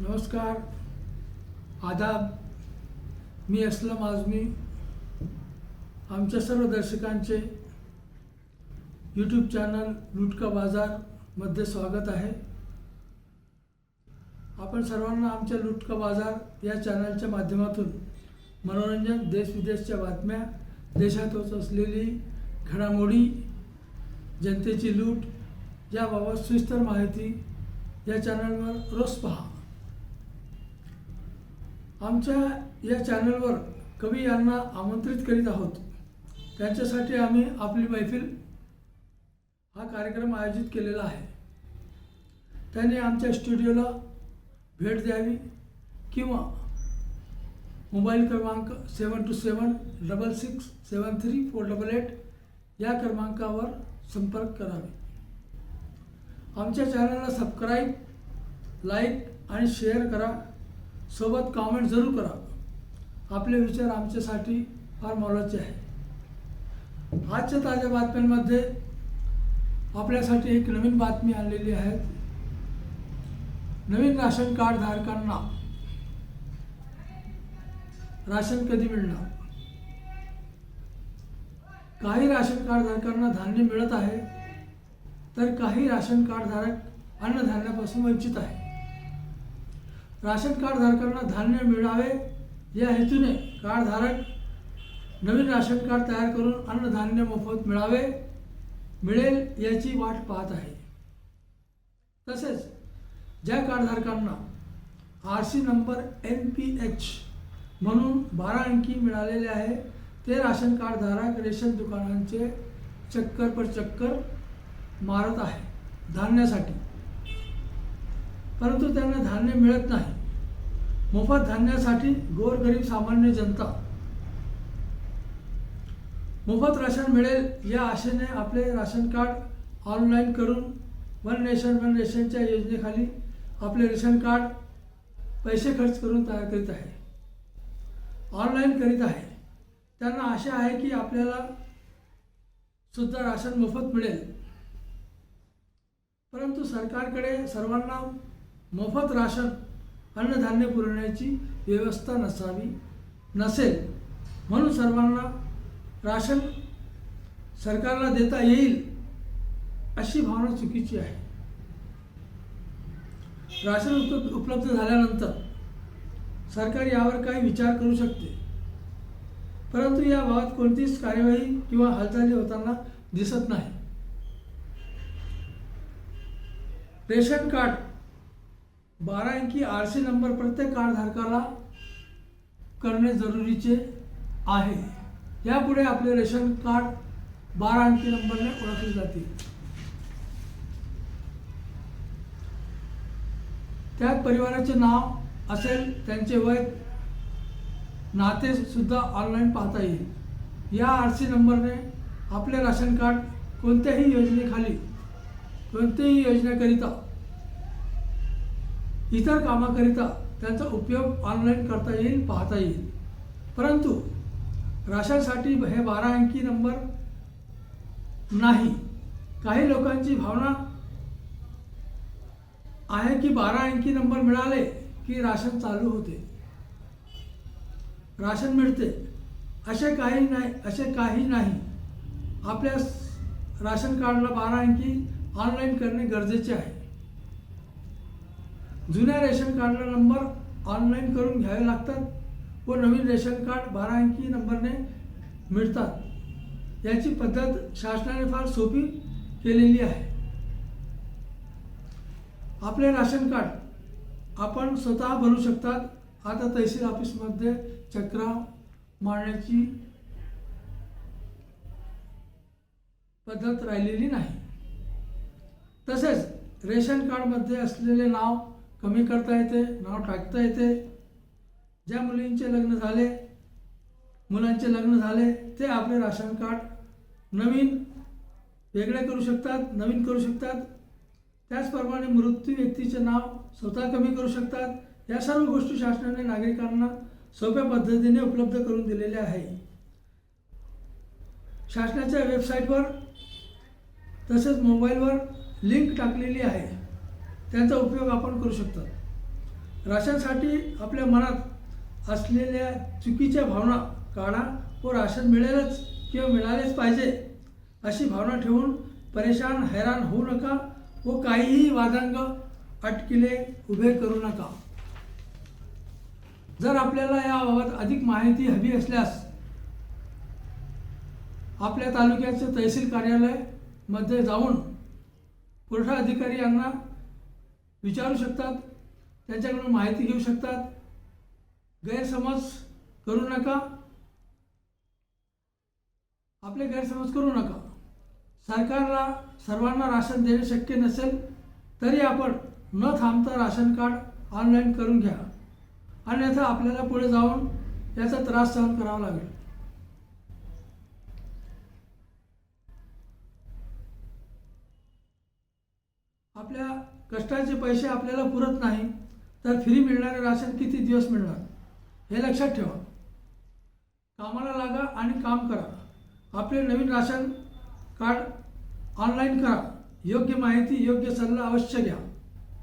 नमस्कार. आदाब. मी असलम आजमी आमच्या सर्व दर्शकांचे यूट्यूब चॅनल लुटका बाजारमध्ये स्वागत आहे. आपण सर्वांना आमच्या लुटका बाजार या चॅनलच्या माध्यमातून मनोरंजन देशविदेशच्या बातम्या देशात होत असलेली घडामोडी जनतेची लूट याबाबत सविस्तर माहिती या चॅनलवर रोज पहा. आमच्या या चॅनलवर कवी यांना आमंत्रित करीत आहोत. त्यांच्यासाठी आम्ही आपली मैफिल हा कार्यक्रम आयोजित केलेला आहे. त्यांनी आमच्या स्टुडिओला भेट द्यावी किंवा मोबाईल क्रमांक seven two seven double six seven three four double eight या क्रमांकावर संपर्क करावे. आमच्या चॅनलला सबस्क्राईब लाईक आणि शेअर करा. सोबत कॉमेंट जरूर करा. आपले विचार आमच्यासाठी फार मोलाचे आहे आजच्या ताज्या बातम्यांमध्ये आपल्यासाठी एक नवीन बातमी आणलेली आहे. नवीन राशन कार्ड धारकांना. राशन कधी मिळणार? काही राशन कार्ड धारकांना धान्य मिळत आहे तर काही राशन कार्ड धारक अन्नधान्यापासून वंचित आहे राशन कार्ड धारकांना धान्य मिळावे या हेतूने कार्डधारक नवीन राशन कार्ड तयार करून अन्नधान्य मोफत मिळावे मिळेल याची वाट पाहत आहे. तसेच ज्या कार्डधारकांना R C number N P H म्हणून बारा अंकी मिळालेले आहे ते राशन कार्डधारक रेशन दुकानांचे चक्कर पर चक्कर मारत आहे. धान्यासाठी परंतु त्यांना धान्य मिळत नाही. मोफत धान्यासाठी गोरगरीब सामान्य जनता. मोफत राशन मिळेल या आशेने आपले राशन कार्ड ऑनलाईन करून वन नेशन वन रेशनच्या योजनेखाली आपले रेशन कार्ड पैसे खर्च करून तयार करीत आहे. ऑनलाईन करीत आहे. त्यांना आशा आहे की आपल्याला सुद्धा राशन मोफत मिळेल. परंतु सरकारकडे सर्वांना मोफत राशन अन्नधान्य पुरवण्याची व्यवस्था नसावी नसेल. म्हणून सर्वांना राशन सरकारला देता येईल अशी भावना चुकीची आहे. राशन उप उपलब्ध झाल्यानंतर सरकार यावर काही विचार करू शकते. परंतु याबाबत कोणतीच कार्यवाही किंवा हालचाली होताना दिसत नाही. रेशन कार्ड बारा अंकी आर सी नंबर प्रत्येक कार्डधारकाला करणे जरुरीचे आहे. यापुढे आपले रेशन कार्ड बारा अंकी नंबरने ओळखले जाते त्यात परिवाराचे नाव असेल त्यांचे वय नाते सुद्धा ऑनलाईन पाहता येईल. या आर सी नंबरने आपले राशन कार्ड कोणत्याही योजनेखाली कोणत्याही योजनेकरिता इतर कामाकरिता त्यांचा उपयोग ऑनलाईन करता येईल पाहता येईल. परंतु राशनसाठी हे बारा अंकी नंबर नाही. काही लोकांची भावना आहे की बारा अंकी नंबर मिळाले की राशन चालू होते. राशन मिळते. असे काही नाही असे काही नाही. आपल्या राशन कार्डला बारा अंकी ऑनलाईन करणे गरजेचे आहे. जुन्या रेशन कार्डला नंबर ऑनलाईन करून घ्यावे लागतात व नवीन रेशन कार्ड बारा अंकी नंबरने मिळतात. याची पद्धत शासनाने फार सोपी केलेली आहे. आपले राशन कार्ड आपण स्वतः बनवू शकतात. आता तहसील ऑफिसमध्ये चक्रा मारण्याची पद्धत राहिलेली नाही. तसेच रेशन कार्डमध्ये असलेले नाव कमी करता येते नाव टाकता येते. ज्या मुलींचे लग्न झाले मुलांचे लग्न झाले ते आपले राशन कार्ड नवीन वेगळे करू शकतात नवीन करू शकतात. त्याचप्रमाणे मृत्यू व्यक्तीचे नाव स्वतः कमी करू शकतात. या सर्व गोष्टी शासनाने नागरिकांना सोप्या पद्धतीने उपलब्ध करून दिलेल्या आहे शासनाच्या वेबसाईटवर तसेच मोबाईलवर लिंक टाकलेली आहे. त्यांचा उपयोग आपण करू शकतो. राशनसाठी आपल्या मनात असलेल्या चुकीच्या भावना काढा व राशन मिळेलच किंवा मिळालेच पाहिजे अशी भावना ठेवून परेशान हैराण होऊ नका व काहीही वादांग अटकिले उभे करू नका. जर आपल्याला याबाबत अधिक माहिती हवी असल्यास आपल्या तालुक्याचे तहसील कार्यालयमध्ये जाऊन पुरवठा अधिकारी यांना विचारू शकतात त्यांच्याकडून माहिती घेऊ शकतात. गैरसमज करू नका. आपले गैरसमज करू नका. सरकारला सर्वांना राशन देणे शक्य नसेल तरी आपण न थांबता राशन कार्ड ऑनलाईन करून घ्या. अन्यथा आपल्याला पुढे जाऊन याचा त्रास सहन करावा लागेल. आपल्या कष्टाचे पैसे आपल्याला पुरत नाही तर फ्री मिळणारे राशन किती दिवस मिळणार? हे लक्षात ठेवा. कामाला लागा आणि काम करा. आपले नवीन राशन कार्ड ऑनलाईन करा. योग्य माहिती योग्य सल्ला अवश्य घ्या.